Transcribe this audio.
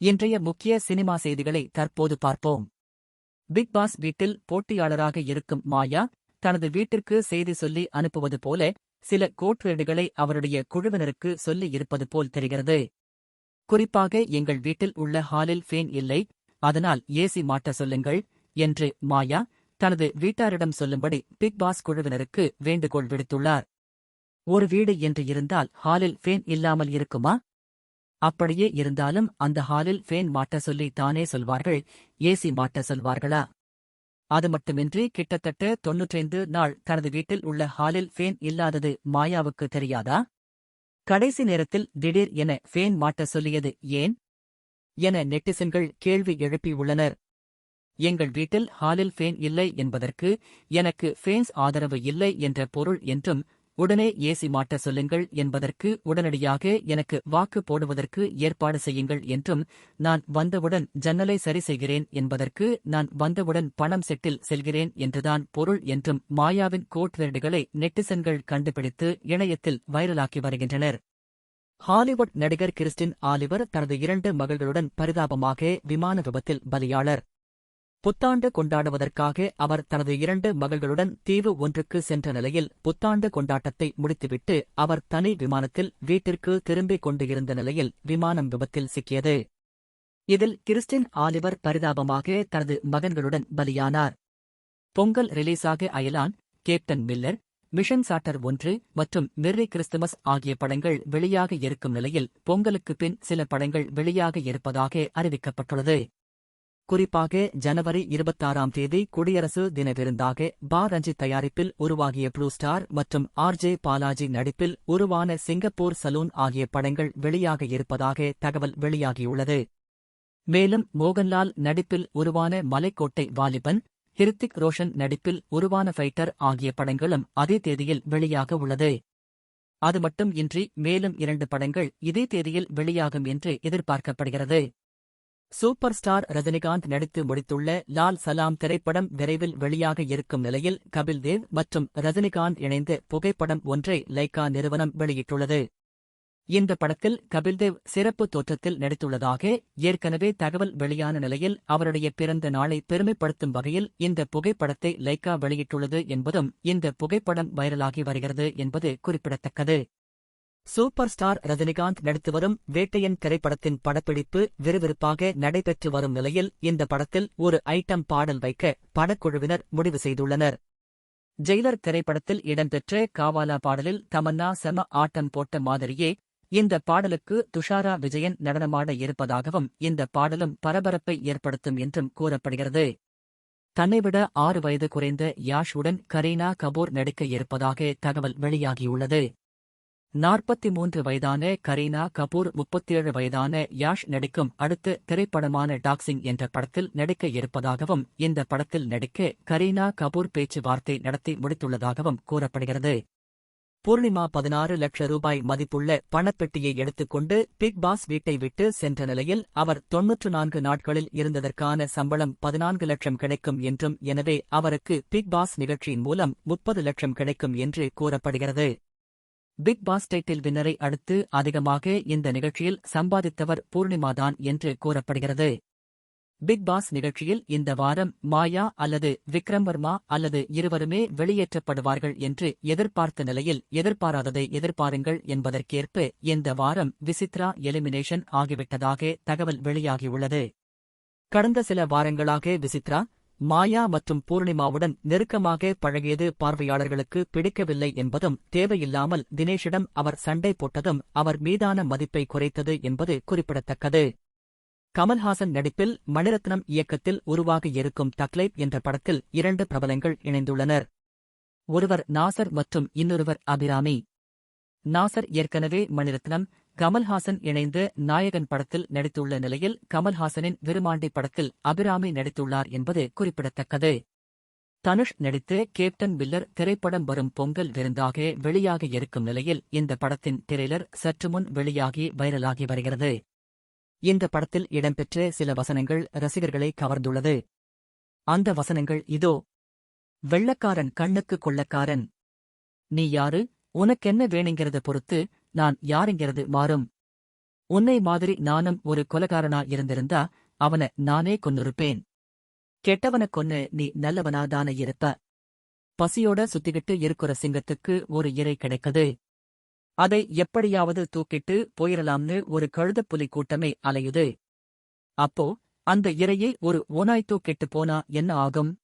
இன்றைய முக்கிய சினிமா செய்திகளை தற்போது பார்ப்போம். பிக் பாஸ் வீட்டில் போட்டியாளராக இருக்கும் மாயா தனது வீட்டிற்கு செய்தி சொல்லி அனுப்புவது போல சில கோட்வேடுகளை அவருடைய குழுவினருக்கு சொல்லி இருப்பது போல் தெரிகிறது. குறிப்பாக எங்கள் வீட்டில் உள்ள ஹாலில் ஃபேன் இல்லை அதனால் ஏசி மாட்ட சொல்லுங்கள் என்று மாயா தனது வீட்டாரிடம் சொல்லும்படி பிக் பாஸ் குழுவினருக்கு வேண்டுகோள் விடுத்துள்ளார். ஒரு வீடு என்று இருந்தால் ஹாலில் ஃபேன் இல்லாமல் இருக்குமா? அப்படியே இருந்தாலும் அந்த ஹாலில் ஃபேன் மாட்ட சொல்லி தானே சொல்வார்கள் ஏசி மாட்ட சொல்வார்களா? அது மட்டுமின்றி கிட்டத்தட்ட தொன்னூற்றைந்து நாள் தனது வீட்டில் உள்ள ஹாலில் ஃபேன் இல்லாதது மாயாவுக்கு தெரியாதா? கடைசி நேரத்தில் திடீர் என ஃபேன் மாட்ட சொல்லியது ஏன்? என நெட்டிசன்கள் கேள்வி எழுப்பியுள்ளனர் எங்கள் வீட்டில் ஹாலில் ஃபேன் இல்லை என்பதற்கு எனக்கு ஃபேன்ஸ் ஆதரவு இல்லை என்ற பொருள் என்றும் உடனே ஏசி மாட்ட சொல்லுங்கள் என்பதற்கு உடனடியாக எனக்கு வாக்கு போடுவதற்கு ஏற்பாடு செய்யுங்கள் என்றும் நான் வந்தவுடன் ஜன்னலை சரி செய்கிறேன் என்பதற்கு நான் வந்தவுடன் பணம் செட்டில் செல்கிறேன் என்றுதான் பொருள் என்றும் மாயாவின் கோட்வேர்டுகளை நெட்டிசன்கள் கண்டுபிடித்து இணையத்தில் வைரலாக்கி வருகின்றனர். ஹாலிவுட் நடிகர் கிறிஸ்டின் ஆலிவர் தனது இரண்டு மகள்களுடன் பரிதாபமாக விமான விபத்தில் பலியாளர். புத்தாண்டு கொண்டாடுவதற்காக அவர் தனது இரண்டு மகள்களுடன் தீவு ஒன்றுக்கு சென்ற நிலையில் புத்தாண்டு கொண்டாட்டத்தை முடித்துவிட்டு அவர் தனி விமானத்தில் வீட்டிற்கு திரும்பிக் கொண்டு இருந்த நிலையில் விமானம் விபத்தில் சிக்கியது. இதில் கிறிஸ்டின் ஆலிவர் பரிதாபமாக தனது மகன்களுடன் பலியானார். Pongal ரிலீஸாக Ayalaan Captain Miller Mission Chapter ஒன்று மற்றும் மெர்ரி கிறிஸ்துமஸ் ஆகிய படங்கள் வெளியாக இருக்கும் நிலையில் பொங்கலுக்கு பின் சில படங்கள் வெளியாக இருப்பதாக அறிவிக்கப்பட்டுள்ளது. குறிப்பாக ஜனவரி இருபத்தாறாம் தேதி குடியரசு தின விருந்தாக பா ரஞ்சித் தயாரிப்பில் உருவாகிய ப்ளூ ஸ்டார் மற்றும் ஆர்ஜே பாலாஜி நடிப்பில் உருவான சிங்கப்பூர் சலூன் ஆகிய படங்கள் வெளியாக இருப்பதாக தகவல் வெளியாகியுள்ளது. மேலும் மோகன்லால் நடிப்பில் உருவான மலைக்கோட்டை வாலிபன் ஹிருத்திக் ரோஷன் நடிப்பில் உருவான ஃபைட்டர் ஆகிய படங்களும் அதே தேதியில் வெளியாக உள்ளது. அது மட்டும் இன்றி மேலும் இரண்டு படங்கள் இதே தேதியில் வெளியாகும் என்று எதிர்பார்க்கப்படுகிறது. சூப்பர் ஸ்டார் ரஜினிகாந்த் நடித்து முடித்துள்ள லால் சலாம் திரைப்படம் விரைவில் வெளியாக இருக்கும் நிலையில் கபில் தேவ் மற்றும் ரஜினிகாந்த் இணைந்து புகைப்படம் ஒன்றை லைகா நிறுவனம் வெளியிட்டுள்ளது. இந்த படத்தில் கபில்தேவ் சிறப்பு தோற்றத்தில் நடித்துள்ளதாக ஏற்கனவே தகவல் வெளியான நிலையில் அவருடைய பிறந்த நாளை பெருமைப்படுத்தும் வகையில் இந்த புகைப்படத்தை லைகா வெளியிட்டுள்ளது என்பதும் இந்த புகைப்படம் வைரலாகி வருகிறது என்பது குறிப்பிடத்தக்கது. சூப்பர் ஸ்டார் ரஜினிகாந்த் நடித்து வரும் வேட்டையன் திரைப்படத்தின் படப்பிடிப்பு விறுவிறுப்பாக நடைபெற்று வரும் நிலையில் இந்த படத்தில் ஒரு ஐட்டம் பாடல் வைக்க படக்குழுவினர் முடிவு செய்துள்ளனர். ஜெயிலர் திரைப்படத்தில் இடம்பெற்ற காவாலா பாடலில் தமன்னா செம ஆட்டம் போட்ட மாதிரியே இந்த பாடலுக்கு துஷாரா விஜயன் நடனமாட இருப்பதாகவும் இந்த பாடலும் பரபரப்பை ஏற்படுத்தும் என்றும் கூறப்படுகிறது. தன்னைவிட ஆறு வயது குறைந்த யாஷுடன் கரீனா கபூர் நடிக்க இருப்பதாக தகவல் வெளியாகியுள்ளது. நாற்பத்தி மூன்று வயதான கரீனா கபூர் முப்பத்தேழு வயதான யாஷ் நடிக்கும் அடுத்த திரைப்படமான டாக்ஸிங் என்ற படத்தில் நடிக்க இருப்பதாகவும் இந்த படத்தில் நடிக்க கரீனா கபூர் பேச்சுவார்த்தை நடத்தி முடித்துள்ளதாகவும் கூறப்படுகிறது. பூர்ணிமா பதினாறு லட்ச ரூபாய் மதிப்புள்ள பணப்பெட்டியை எடுத்துக்கொண்டு பிக் பாஸ் வீட்டை விட்டு சென்ற நிலையில் அவர் தொன்னூற்று நான்கு நாட்களில் இருந்ததற்கான சம்பளம் பதினான்கு லட்சம் கிடைக்கும் என்றும் எனவே அவருக்கு பிக் பாஸ் நிகழ்ச்சியின் மூலம் முப்பது லட்சம் கிடைக்கும் என்று கூறப்படுகிறது. பிக் பாஸ் டைட்டில் வின்னரை அடுத்து அதிகமாக இந்த நிகழ்ச்சியில் சம்பாதித்தவர் பூர்ணிமாதான் என்று கூறப்படுகிறது. பிக் பாஸ் நிகழ்ச்சியில் இந்த வாரம் மாயா அல்லது விக்ரம் வர்மா அல்லது இருவருமே வெளியேற்றப்படுவார்கள் என்று எதிர்பார்த்த நிலையில் எதிர்பாராததை எதிர்பாருங்கள் என்பதற்கேற்ப இந்த வாரம் விசித்ரா எலிமினேஷன் ஆகிவிட்டதாக தகவல் வெளியாகியுள்ளது. கடந்த சில வாரங்களாக விசித்ரா மாயா மற்றும் பூர்ணிமாவுடன் நெருக்கமாக பழகியது பார்வையாளர்களுக்கு பிடிக்கவில்லை என்பதும் தேவையில்லாமல் தினேஷிடம் அவர் சண்டை போட்டதும் அவர் மீதான மதிப்பை குறைத்தது என்பது குறிப்பிடத்தக்கது. கமல்ஹாசன் நடிப்பில் மணிரத்னம் இயக்கத்தில் உருவாக இருக்கும் தக்லைப் என்ற படத்தில் இரண்டு பிரபலங்கள் இணைந்துள்ளனர். ஒருவர் நாசர் மற்றும் இன்னொருவர் அபிராமி. நாசர் ஏற்கனவே மணிரத்னம் கமல்ஹாசன் இணைந்து நாயகன் படத்தில் நடித்துள்ள நிலையில் கமல்ஹாசனின் விருமாண்டி படத்தில் அபிராமி நடித்துள்ளார் என்பது குறிப்பிடத்தக்கது. தனுஷ் நடித்து கேப்டன் பில்லர் திரைப்படம் வரும் பொங்கல் விருந்தாக வெளியாக இருக்கும் நிலையில் இந்த படத்தின் டிரெய்லர் சற்றுமுன் வெளியாகி வைரலாகி வருகிறது. இந்த படத்தில் இடம்பெற்ற சில வசனங்கள் ரசிகர்களை கவர்ந்துள்ளது. அந்த வசனங்கள் இதோ. வெள்ளக்காரன் கண்ணுக்கு கொள்ளக்காரன். நீ யாரு? உனக்கென்ன வேணுங்கிறத பொறுத்து நான் யாருங்கிறது மாறும்? உன்னை மாதிரி நானும் ஒரு கொலகாரனா இருந்திருந்தா அவன நானே கொன்னிருப்பேன். கெட்டவன கொன்னு நீ நல்லவனாதான இருப்ப. பசியோட சுத்திக்கிட்டு இருக்கிற சிங்கத்துக்கு ஒரு இரை கிடைக்குது. அதை எப்படியாவது தூக்கிட்டு போயிடலாம்னு ஒரு கழுதப்புலி கூட்டமே அலையுது. அப்போ அந்த இரையை ஒரு ஓனாய் தூக்கிட்டு போனா என்ன ஆகும்?